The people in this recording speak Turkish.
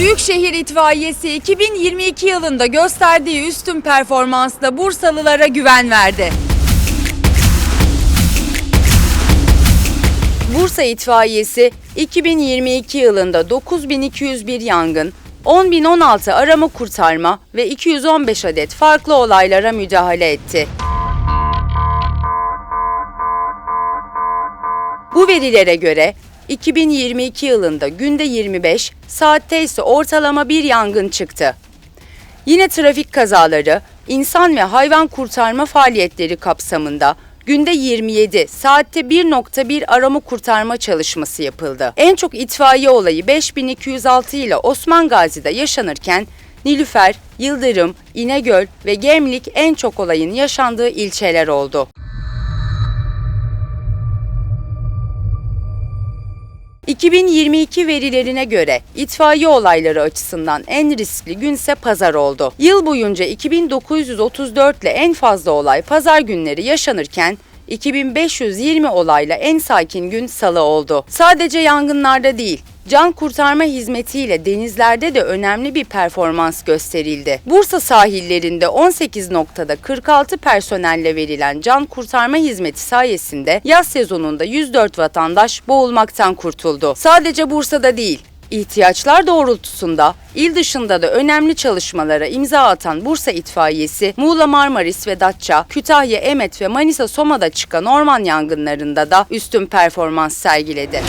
Büyükşehir İtfaiyesi 2022 yılında gösterdiği üstün performansla Bursalılara güven verdi. Bursa İtfaiyesi 2022 yılında 9201 yangın, 10.016 arama kurtarma ve 215 adet farklı olaylara müdahale etti. Bu verilere göre 2022 yılında günde 25, saatte ise ortalama bir yangın çıktı. Yine trafik kazaları, insan ve hayvan kurtarma faaliyetleri kapsamında günde 27, saatte 1.1 arama kurtarma çalışması yapıldı. En çok itfaiye olayı 5206 ile Osman Gazi'de yaşanırken Nilüfer, Yıldırım, İnegöl ve Gemlik en çok olayın yaşandığı ilçeler oldu. ...2022 verilerine göre itfaiye olayları açısından en riskli günse pazar oldu. Yıl boyunca 2934 ile en fazla olay pazar günleri yaşanırken 2520 olayla en sakin gün salı oldu. Sadece yangınlarda değil, can kurtarma hizmetiyle denizlerde de önemli bir performans gösterildi. Bursa sahillerinde 18 noktada 46 personelle verilen can kurtarma hizmeti sayesinde yaz sezonunda 104 vatandaş boğulmaktan kurtuldu. Sadece Bursa'da değil, İhtiyaçlar doğrultusunda il dışında da önemli çalışmalara imza atan Bursa İtfaiyesi, Muğla Marmaris ve Datça, Kütahya Emet ve Manisa Soma'da çıkan orman yangınlarında da üstün performans sergiledi.